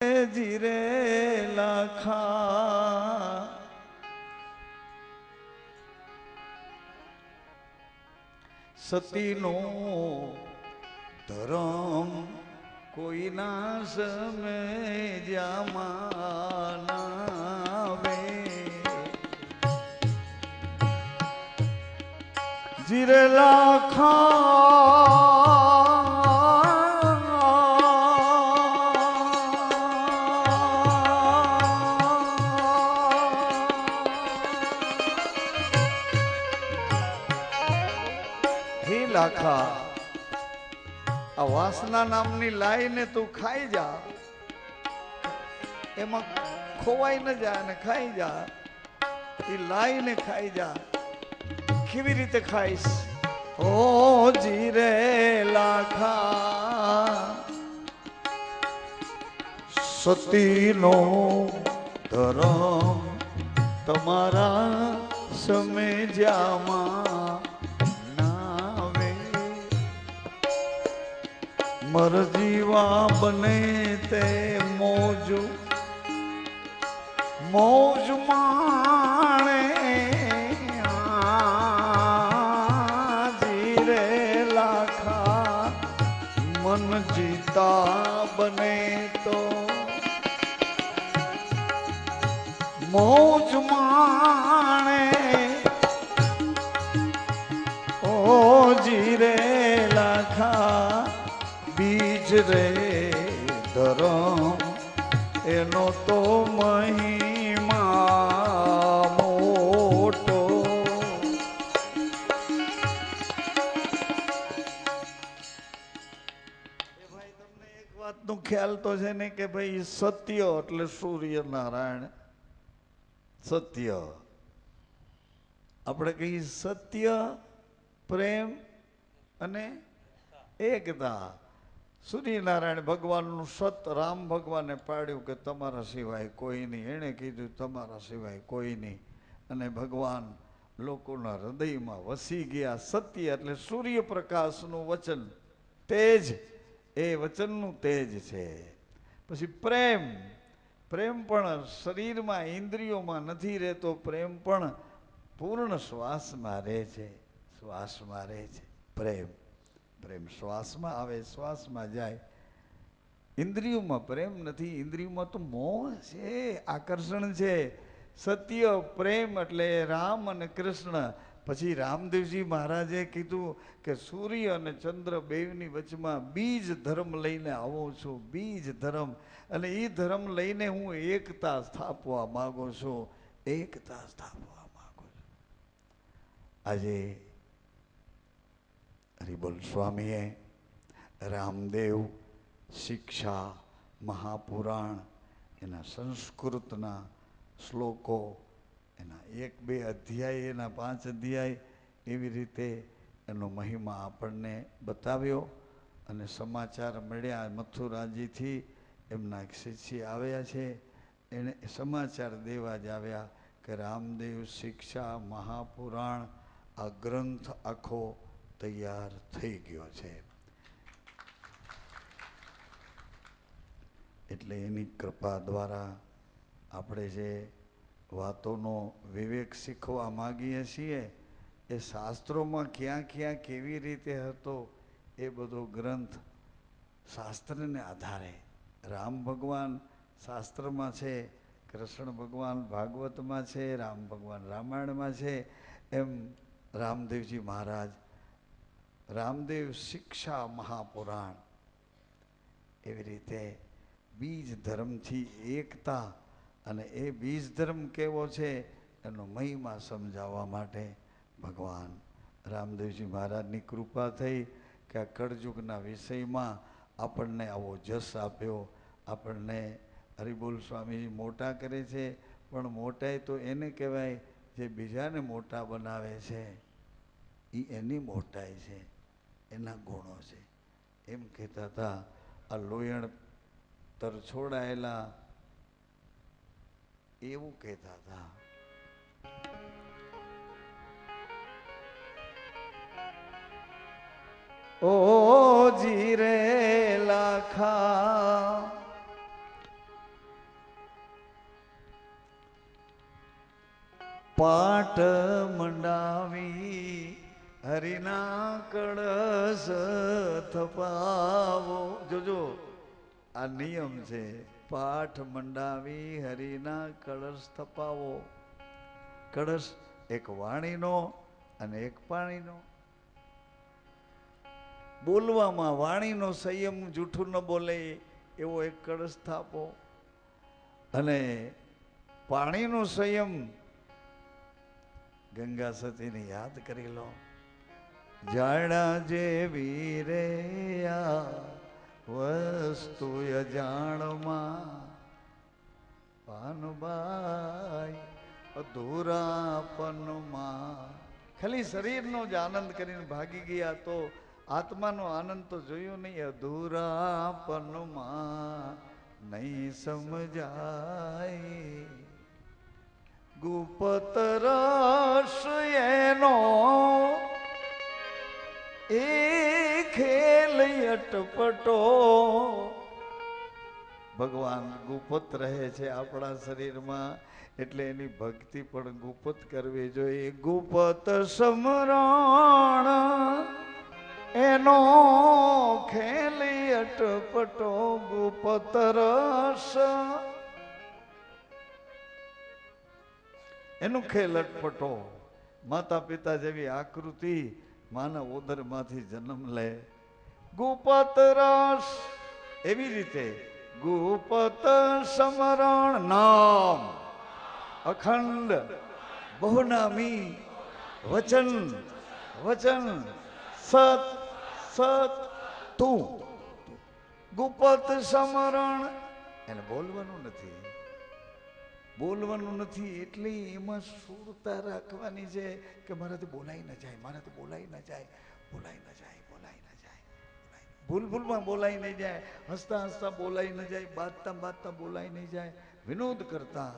જીરે લાખા. સતીનો ધરમ કોઈના સમે જામાનાવે જીરે લાખા. વાસના નામની લાઈને તું ખાઈ જા. એમાં ખોવાઈ ન જાય અને ખાઈ જા. એ લાઈને ખાઈ જા. કેવી રીતે ખાઈશ? ઓ જીરે લાખા. સતીનો ધરમ તમારા સમે મરજીવા બને તે મોજ. મોજ માણે જીરે લાખા. મન જીતા બને તો. મોજ માણે. રે ધરમ એનો તો મહિમા મોટો. ભાઈ, તમને એક વાતનો ખ્યાલ તો છે ને કે ભાઈ સત્ય એટલે સૂર્યનારાયણ. સત્ય. આપણે કહીએ સત્ય, પ્રેમ અને એકતા. સૂર્યનારાયણ ભગવાનનું સત રામ ભગવાને પાડ્યું કે તમારા સિવાય કોઈ નહીં. એણે કીધું, તમારા સિવાય કોઈ નહીં. અને ભગવાન લોકોના હૃદયમાં વસી ગયા. સત્ય એટલે સૂર્યપ્રકાશનું વચન. તેજ, એ વચનનું તેજ છે. પછી પ્રેમ. પ્રેમ પણ શરીરમાં ઇન્દ્રિયોમાં નથી રહેતો. પ્રેમ પણ પૂર્ણ શ્વાસમાં રહે છે. શ્વાસમાં રહે છે. પ્રેમ. પ્રેમ શ્વાસમાં આવે, શ્વાસમાં જાય. ઇન્દ્રિયોમાં પ્રેમ નથી, ઇન્દ્રિયોમાં તો મોહ છે, આકર્ષણ છે. સત્ય, પ્રેમ એટલે રામ અને કૃષ્ણ. પછી રામદેવજી મહારાજે કીધું કે સૂર્ય અને ચંદ્ર બેવની વચમાં બીજ ધર્મ લઈને આવો છું, બીજ ધર્મ. અને એ ધર્મ લઈને હું એકતા સ્થાપવા માગું છું, એકતા સ્થાપવા માગું છું. આજે હરિબોલ સ્વામીએ રામદેવ શિક્ષા, મહાપુરાણ, એના સંસ્કૃતના શ્લોકો, એના એક બે અધ્યાય, એના પાંચ અધ્યાય એવી રીતે એનો મહિમા આપણને બતાવ્યો અને સમાચાર મળ્યા. મથુરાજીથી એમના એક શિષ્ય આવ્યા છે. એણે સમાચાર દેવા જ આવ્યા કે રામદેવ શિક્ષા, મહાપુરાણ, આ ગ્રંથ આખો તૈયાર થઈ ગયો છે. એટલે એની કૃપા દ્વારા આપણે જે વાતોનો વિવેક શીખવા માગીએ છીએ, એ શાસ્ત્રોમાં ક્યાં ક્યાં કેવી રીતે હતો, એ બધો ગ્રંથ શાસ્ત્રને આધારે. રામ ભગવાન શાસ્ત્રમાં છે, કૃષ્ણ ભગવાન ભાગવતમાં છે, રામ ભગવાન રામાયણમાં છે, એમ રામદેવજી મહારાજ રામદેવ શિક્ષા મહાપુરાણ. એવી રીતે બીજ ધર્મથી એકતા અને એ બીજ ધર્મ કેવો છે એનો મહિમા સમજાવવા માટે ભગવાન રામદેવજી મહારાજની કૃપા થઈ કે આ કળજુગના વિષયમાં આપણને આવો જસ આપ્યો. આપણને હરિબોલ સ્વામીજી મોટા કરે છે, પણ મોટાઈ તો એને કહેવાય જે બીજાને મોટા બનાવે છે એ એની મોટાઈ છે. એના ગુણો છે. એમ કહેતા હતા, આ લોયણ તરછોડાયેલા એવું કહેતા હતા. ઓ જીરે લાખા. પાટ મંડાવી હરિના કળશ થપાવો. જોજો આ નિયમ છે. પાઠ મંડાવી હરિના કળશ થપાવો. કળશ એક વાણીનો અને એક પાણીનો. બોલવામાં વાણીનો સંયમ જૂઠું ન બોલે એવો એક કળશ થાપો. અને પાણીનો સંયમ ગંગા સતીને યાદ કરી લો. જાણા જેવી રે આ વસ્તુ અજાણમાં પાનબાઈ અધૂરાપનમાં. ખાલી શરીરનો જ આનંદ કરીને ભાગી ગયા તો આત્માનો આનંદ તો જોયો નહીં. અધૂરાપનમાં નહીં સમજાય. ગુપત રસ એનો એ ખેલ અટપટો. ભગવાન ગુપત રહે છે આપણા શરીરમાં, એટલે એની ભક્તિ પણ ગુપત કરવી જોઈએ. ગુપત સમરણ, એનો ખેલી અટપટો, ગુપત રસ. એનું ખેલ અટપટો માતા પિતા જેવી આકૃતિ માના ઉદરમાંથી જન્મ લે. ગુપત રસ એવી રીતે ગુપત સમરણ નામ, અખંડ, બહુનામી, વચન વચન, સત સત, તું. ગુપત સમરણ, એને બોલવાનું નથી. બોલવાનું નથી, એટલે એમાં સુરતા રાખવાની છે કે મારાથી બોલાઈ ન જાય, મારાથી બોલાઈ ન જાય, બોલાઈ ન જાય, બોલાઈ ન જાય ભૂલ ભૂલમાં બોલાઈ નહીં જાય, હસતા હસતા બોલાઈ ન જાય, બાજતા બાજતા બોલાઈ નહીં જાય. વિનોદ કરતા,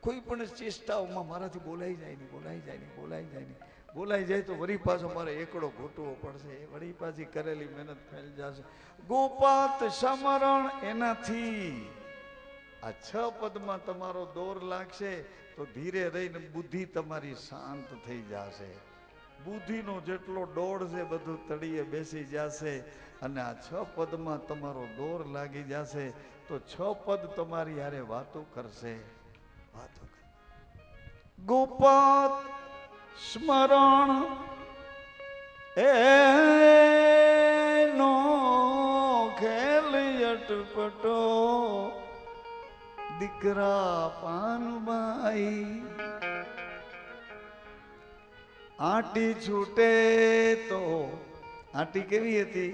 કોઈ પણ ચેષ્ટાઓમાં મારાથી બોલાઈ જાય નહીં, બોલાઈ જાય નહીં, બોલાઈ જાય નહીં. બોલાઈ જાય તો વળી પાછો મારે એકડો ઘૂંટવો પડશે, વળી પાછી કરેલી મહેનત ફેલ જશે. ગોપાત સમરણ એનાથી આ છ પદમાં તમારો દોર લાગશે તો ધીરે રહીને બુદ્ધિ તમારી શાંત થઈ જશે. બુદ્ધિનો જેટલો દોડ છે બધું તળીએ બેસી જશે અને આ છ પદમાં તમારો દોર લાગી જશે તો છ પદ તમારી હારે વાતો કરશે. વાતો ગોપાત સ્મરણ એનો ખેલ અટપટો દીકરા પાનબાઈ આટી છૂટે તો, આટી કેવી હતી?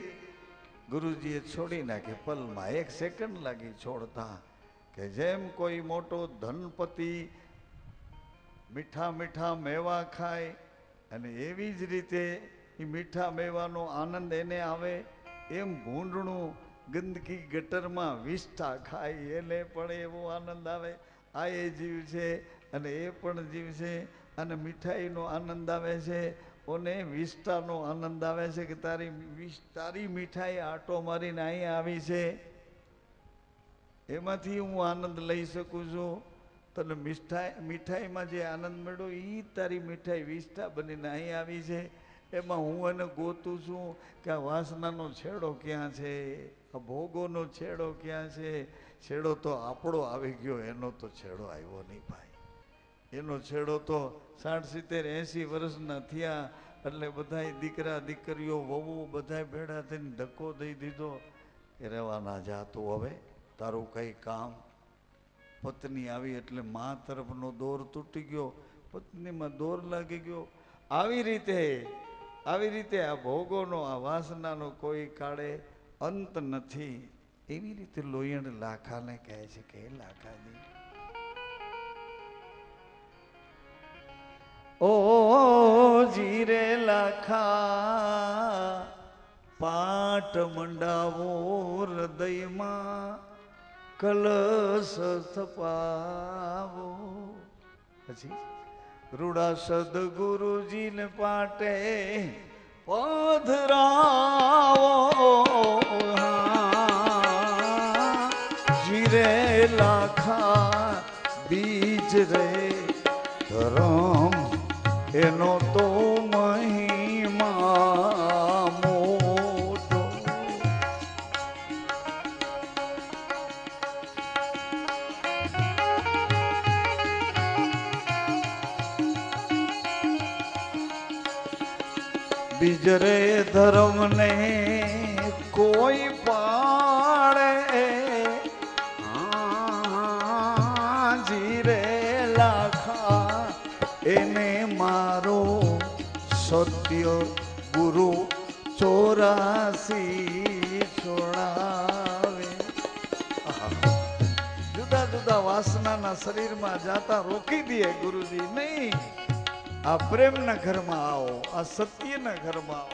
ગુરુજીએ છોડી નાખી, પલમાં એક સેકન્ડ લાગી છોડતા કે જેમ કોઈ મોટો ધનપતિ મીઠા મીઠા મેવા ખાય અને એવી જ રીતે એ મીઠા મેવાનો આનંદ એને આવે, એમ ભૂંડણું ગંદકી ગટરમાં વિષ્ઠા ખાય, એને પણ એવો આનંદ આવે. આ એ જીવ છે અને એ પણ જીવ છે અને મીઠાઈનો આનંદ આવે છે. ઓને વિષ્ઠાનો આનંદ આવે છે કે તારી વિષ તારી મીઠાઈ આટો મારીને અહીં આવી છે. એમાંથી હું આનંદ લઈ શકું છું. તને મીઠાઈ, મીઠાઈમાં જે આનંદ મળ્યો એ તારી મીઠાઈ વિષ્ઠા બનીને અહીં આવી છે. એમાં હું એને ગોતું છું કે આ વાસનાનો છેડો ક્યાં છે? ભોગોનો છેડો ક્યાં છે? છેડો તો આપણો આવી ગયો, એનો તો છેડો આવ્યો નહીં ભાઈ. એનો છેડો તો સાઠ સિત્તેર, એંસી વર્ષના થયા, એટલે બધાય દીકરા, દીકરીઓ, વહુ બધાય ભેડા થઈને ધક્કો દઈ દીધો કે રહેવાના જા તું હવે, તારું કંઈ કામ. પત્ની આવી એટલે મા તરફનો દોર તૂટી ગયો. પત્નીમાં દોર લાગી ગયો. આવી રીતે આવી રીતે આ ભોગોનો, આ વાસનાનો કોઈ કાળે અંત નથી. એવી રીતે લોયણ લાખાને કહે છે કે, "હે લાખાજી, ઓ જીરે લાખા, પાટ મંડાવો હૃદયમાં, કલશ સ્થપાવો. પછી રૂડા સદગુરુજીને પાટે પધરાવો. જીરે લાખા બીજ રે ધરમ એનો તો બીજરે ધર્મને કોઈ પાડે. જીરે લાખા, એને મારો સત્ય ગુરુ ચોરાસી છોડાવે. જુદા જુદા વાસનાના શરીરમાં જાતા રોકી દે ગુરુજી નહીં. આ પ્રેમના ઘરમાં આવો, આ સત્યના ઘરમાં.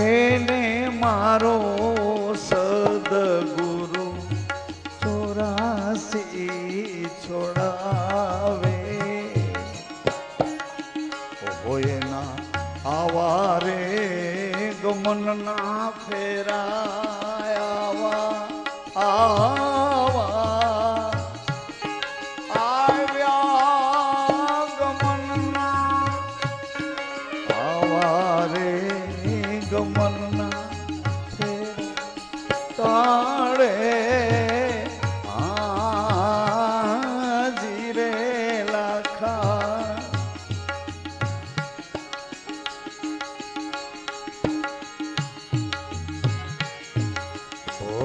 એને મારો સદગુરુ ચોરાસી છોડાવે. હોય ના આવારે ગમનના ફેરા આવા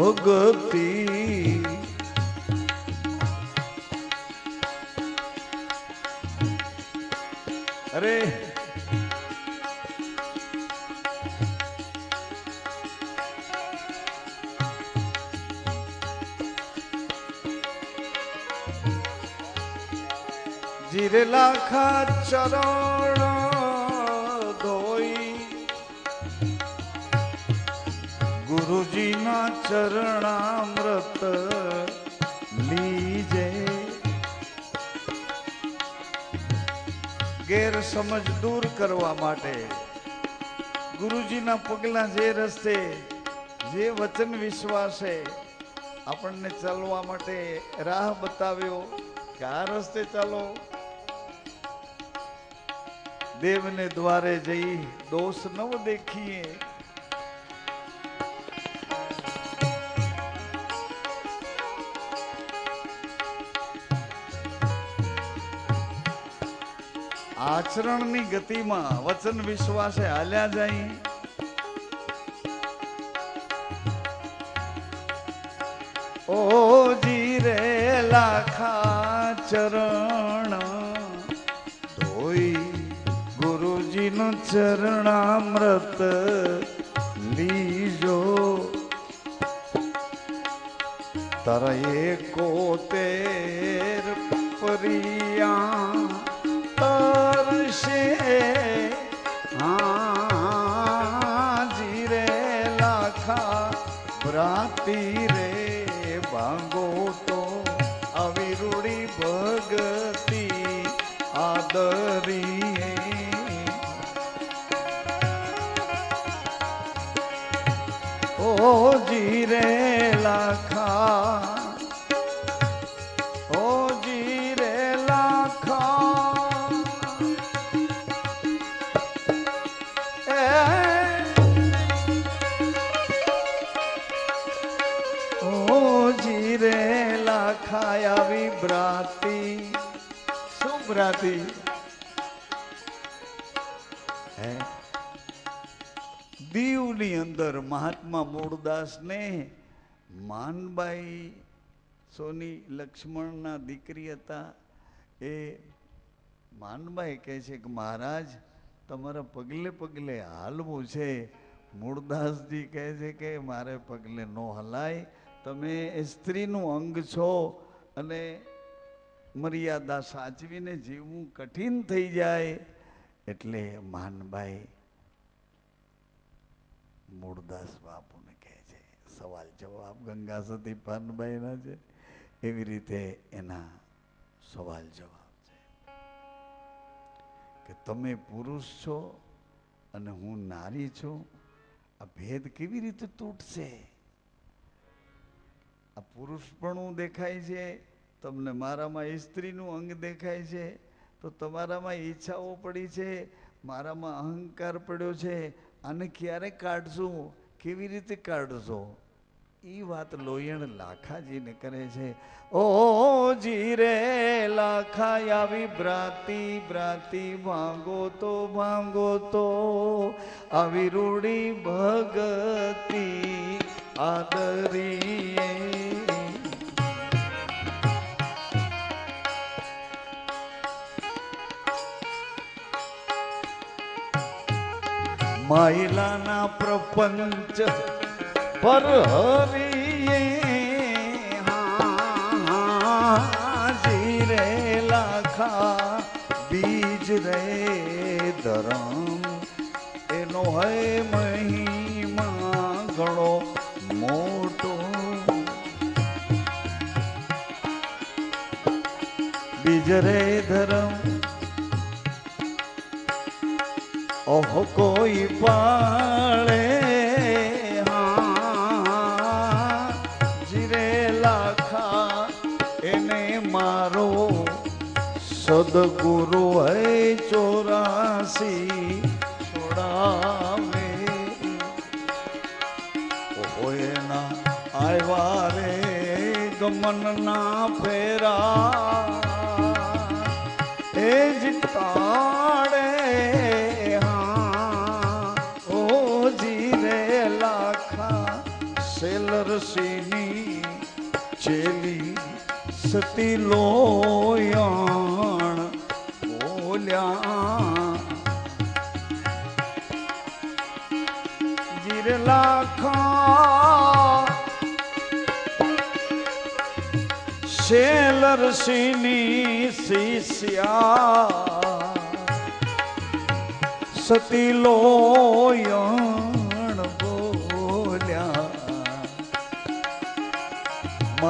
ભગતી અરે જીરે લાખા ચરણ ધોઈ ગુરુજીના ચરણામૃત લીજે. ગેરસમજ દૂર કરવા માટે ગુરુજીના પગલા જે રસ્તે, જે વચન વિશ્વાસે આપણને ચાલવા માટે રાહ બતાવ્યો કે આ રસ્તે ચાલો. દેવને દ્વારે જઈ દોષ નવ દેખીએ. આચરણની ગતિમાં, વચન વિશ્વાસે હાલ્યા જાય. ઓ જીરે લાખા ચરણ, ધોઈ ગુરુજીનું ચરણામૃત લીજો. તરયે કોતેર પરિયા રે ભાંગો તો અવિરુડી ભગતિ આદરી ઓ જીરે લાખા મહાત્મા મૂળદાસને માનબાઈ સોની લક્ષ્મણના દીકરી હતા. એ માનબાઈ કહે છે કે, મહારાજ, તમારા પગલે પગલે હાલવું છે. મૂળદાસજી કહે છે કે, મારે પગલે ન હલાય. તમે એ સ્ત્રીનું અંગ છો અને મર્યાદા સાચવીને જીવવું કઠિન થઈ જાય. એટલે માનબાઈ મૂળદાસ બાપુને કહે છે. સવાલ જવાબ ગંગા સતી પાનબાઈના છે. એવી રીતે એના સવાલ જવાબ છે. કે તમે પુરુષ છો અને હું નારી છું, આ ભેદ કેવી રીતે તૂટશે? આ પુરુષપણું દેખાય છે, તમને મારામાં સ્ત્રીનું અંગ દેખાય છે, તો તમારામાં ઈચ્છાઓ પડી છે, મારામાં અહંકાર પડ્યો છે આને ક્યારે કાઢશું કેવી રીતે કાઢશો એ વાત લોયણ લાખાજીને કરે છે. ઓ જીરે લાખા આવી, ભ્રાતિ બ્રાતી ભાંગો તો ભાંગો તો. આવી રૂડી ભગતી આદરીએ માયલાના પ્રપંચ પર હાજી રે લાખા બીજ રે ધરમ. એનો હૈ મહિમા ઘણો મોટો. બીજ રે ધરમ ઓહો, કોઈ પાળે જીરે લાખા, એને મારો સદગુરુ હે ચોરાસી છોડાવે ઓહો, એના આવ્યા રે ગમનના ફેરા. સેલરસીની ચેલી સતી લોયાણ બોલ્યા. જીરલા લાખા શેલરસીની શિષ્યા સતી લોયણ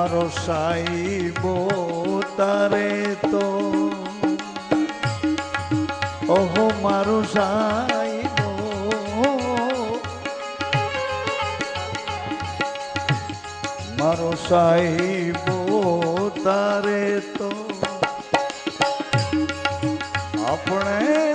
મારો સાઈબો તારે તો. ઓહો મારો સાઈબો મારો સાઈબો તારે તો. આપણે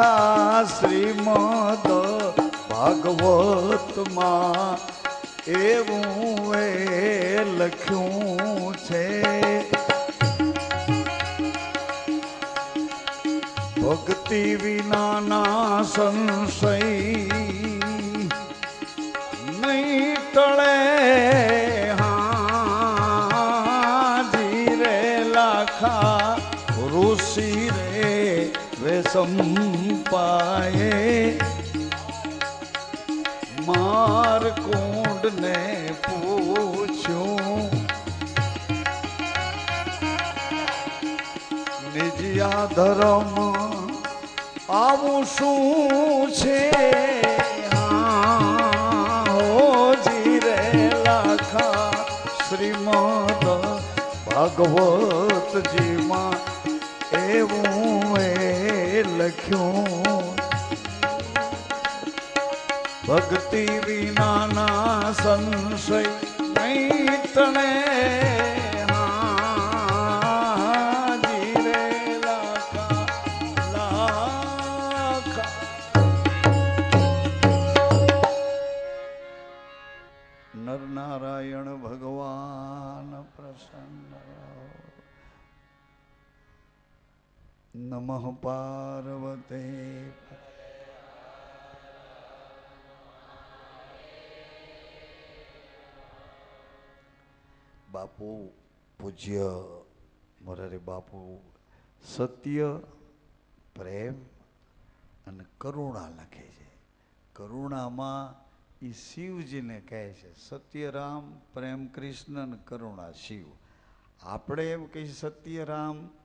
લાખા શ્રીમદ ભાગવતમાં એવું એ લખ્યું છે. ભક્તિ વિનાના સંશય નહીં ટળે હા પાયે માર કુંડને પૂછ્યું નિજિયા ધર્મ આવું શું છે શ્રીમદ ભાગવતજીમાં એવું એ લખ્યું. ભક્તિ વિનાના સંશય નહીં તણે નમઃ પાર્વતે બાપુ પૂજ્ય મોરારી બાપુ સત્ય પ્રેમ અને કરુણા લખે છે. કરુણામાં એ શિવજીને કહે છે, સત્યરામ, પ્રેમ, કૃષ્ણ અને કરુણા શિવ. આપણે એમ કહીએ, સત્યરામ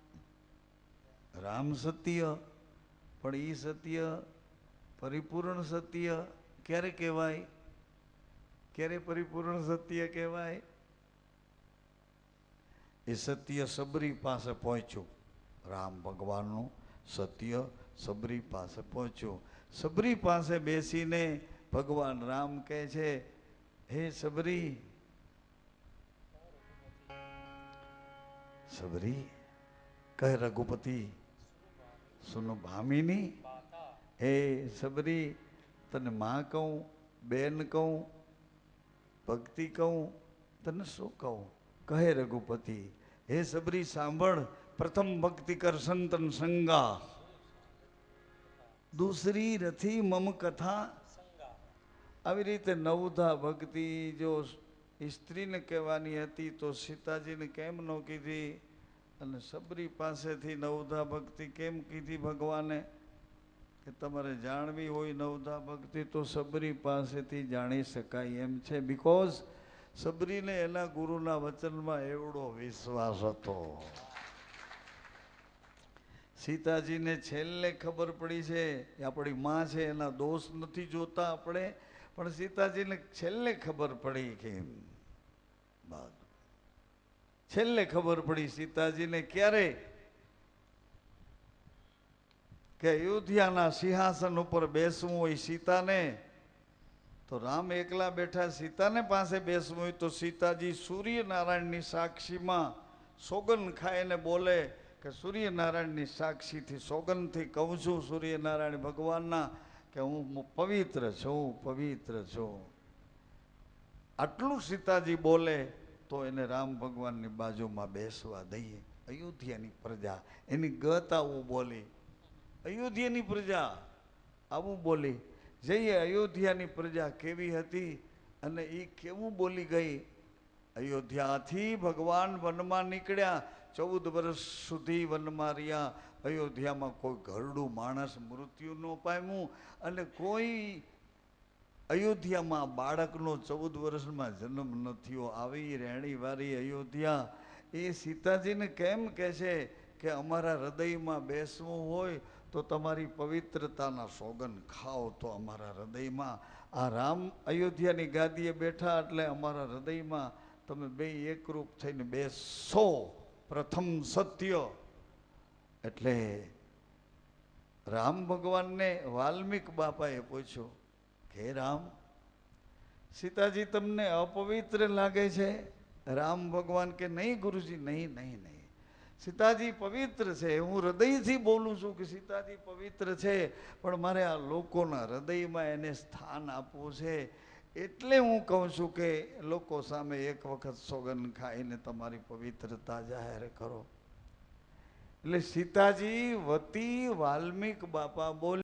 રામ સત્ય, પણ એ સત્ય પરિપૂર્ણ સત્ય ક્યારે કહેવાય? ક્યારે પરિપૂર્ણ સત્ય કહેવાય? એ સત્ય સબરી પાસે પહોંચ્યું. રામ ભગવાનનું સત્ય સબરી પાસે પહોંચ્યું. સબરી પાસે બેસીને ભગવાન રામ કહે છે, હે સબરી સબરી, કહે રઘુપતિ સુનો ભામિની, હે સબરી, તને માં કહું, બેન કહું, ભક્તિ કહું, તને શું કહું? કહે રઘુપતિ, હે સબરી, સાંભળ, પ્રથમ ભક્તિ કર સંતન સંગા. દૂસરી રથી મમ કથા. આવી રીતે નવધા ભક્તિ, જો સ્ત્રીને કહેવાની હતી, તો સીતાજીને કેમ ન કીધી? અને સબરી પાસેથી નવધા ભક્તિ કેમ કીધી ભગવાને? કે તમારે જાણવી હોય નવધા ભક્તિ તો સબરી પાસેથી જાણી શકાય એમ છે. બીકોઝ સબરીને એના ગુરુના વચનમાં એવડો વિશ્વાસ હતો. સીતાજીને છેલ્લે ખબર પડી છે કે આપણી માં છે, એના દોષ નથી જોતા આપણે. પણ સીતાજીને છેલ્લે ખબર પડી કે, બાદ છેલ્લે ખબર પડી સીતાજીને ક્યારે કે અયોધ્યાના સિંહાસન ઉપર બેસવું હોય સીતાને? તો રામ એકલા બેઠા સીતાને પાસે બેસવું હોય તો સીતાજી સૂર્યનારાયણની સાક્ષીમાં સોગન ખાઈને બોલે કે સૂર્યનારાયણની સાક્ષીથી સોગનથી કહું છું સૂર્યનારાયણ ભગવાનના કે હું પવિત્ર છું પવિત્ર છું. આટલું સીતાજી બોલે તો એને રામ ભગવાનની બાજુમાં બેસવા દઈએ. અયોધ્યાની પ્રજા, એની ગત આવું બોલી. અયોધ્યાની પ્રજા, આવું બોલી. જઈએ અયોધ્યાની પ્રજા કેવી હતી અને એ કેવું બોલી ગઈ? અયોધ્યાથી ભગવાન વનમાં નીકળ્યા. ચૌદ વર્ષ સુધી વનમાં રહ્યા. અયોધ્યામાં કોઈ ઘરડું માણસ મૃત્યુ ન પામ્યું અને કોઈ અયોધ્યામાં બાળકનો ચૌદ વર્ષમાં જન્મ ન થયો. આવી રહેણીવાળી અયોધ્યા. એ સીતાજીને કેમ કહે છે કે અમારા હૃદયમાં બેસવું હોય તો તમારી પવિત્રતાના સોગન ખાઓ તો અમારા હૃદયમાં. આ રામ અયોધ્યાની ગાદીએ બેઠા એટલે અમારા હૃદયમાં તમે બે એકરૂપ થઈને બેસો. પ્રથમ સત્ય એટલે રામ ભગવાનને વાલ્મિક બાપાએ પૂછ્યું હે રામ, સીતાજી તમને અપવિત્ર લાગે છે? રામ ભગવાન કે નહીં ગુરુજી? નહીં નહીં નહીં. સીતાજી પવિત્ર છે. હું હૃદયથી બોલું છું કે સીતાજી પવિત્ર છે, પણ મારે આ લોકોના હૃદયમાં એને સ્થાન આપવું છે. એટલે હું કહું છું કે લોકો સામે એક વખત સોગન ખાઈને તમારી પવિત્રતા જાહેર કરો. એટલે સીતાજી વતી વાલ્મિક બાપા બોલ